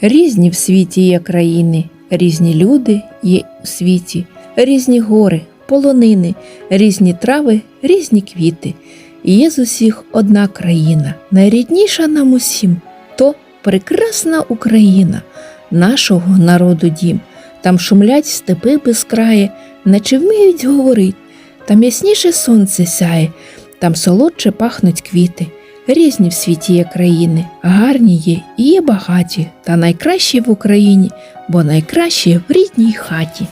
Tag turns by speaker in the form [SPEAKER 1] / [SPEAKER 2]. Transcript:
[SPEAKER 1] Різні в світі є країни, різні люди є у світі, різні гори, полонини, різні трави, різні квіти. Є з усіх одна країна, найрідніша нам усім то прекрасна Україна, нашого народу дім. Там шумлять степи безкрає, наче вміють говорить, там ясніше сонце сяє, там солодше пахнуть квіти. Різні в світі є країни, гарні є і є багаті, та найкращі в Україні, бо найкращі в рідній хаті.